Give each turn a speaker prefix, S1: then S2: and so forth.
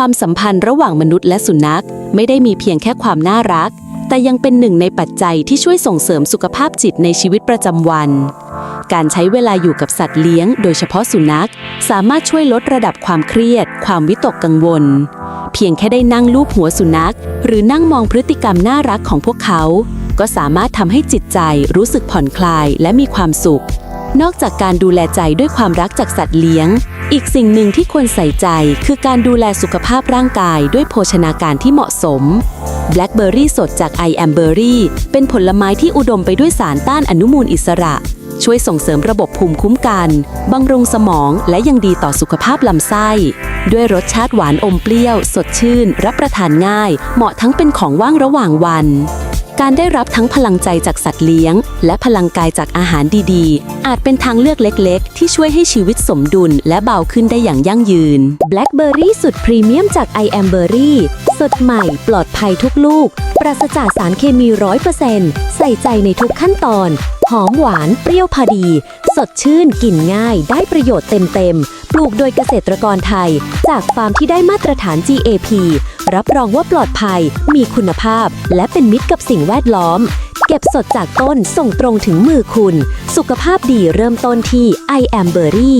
S1: ความสัมพันธ์ระหว่างมนุษย์และสุนัข ไม่ได้มีเพียงแค่ความน่ารัก แต่ยังเป็นหนึ่งในปัจจัยที่ช่วยส่งเสริมสุขภาพจิตในชีวิตประจำวัน การใช้เวลาอยู่กับสัตว์เลี้ยง โดยเฉพาะสุนัข สามารถช่วยลดระดับความเครียด ความวิตกกังวล เพียงแค่ได้นั่งลูบหัวสุนัข หรือนั่งมองพฤติกรรมน่ารักของพวกเขา ก็สามารถทำให้จิตใจรู้สึกผ่อนคลายและมีความสุข นอกจากการดูแลใจด้วยความรักจากสัตว์เลี้ยง อีกสิ่งหนึ่งที่ควรใส่ใจคือการดูแลสุขภาพร่างกายด้วยโภชนาการที่เหมาะสมแบล็คเบอร์รี่สดจาก i am Berry เป็นผลไม้ที่อุดมไปด้วยสารต้านอนุมูลอิสระ ช่วยส่งเสริมระบบภูมิคุ้มกันบำรุงสมองและยังดีต่อสุขภาพลำไส้ ด้วยรสชาติหวานอมเปรี้ยว สดชื่น รับประทานง่าย เหมาะทั้งเป็นของว่างระหว่างวัน การได้รับทั้งพลังใจจากสัตว์เลี้ยง และพลังกายจากอาหารดีๆ อาจเป็นทางเลือกเล็กๆ ที่ช่วยให้ชีวิตสมดุลและเบาขึ้นได้อย่างยั่งยืน
S2: Blackberry สุดพรีเมียมจาก i am Berry สดใหม่ปลอดภัยทุกลูก ปราศจากสารเคมี 100%ใส่ใจในทุกขั้นตอน หอมหวานเปรี้ยวพอดี สดชื่นกินง่ายได้ประโยชน์เต็มๆ ลูกโดยเกษตรกรไทย จากฟาร์มที่ได้มาตรฐาน GAP รับรองว่าปลอดภัย มีคุณภาพ และเป็นมิตรกับสิ่งแวดล้อม เก็บสดจากต้นส่งตรงถึงมือคุณ สุขภาพดีเริ่มต้นที่ i am Berry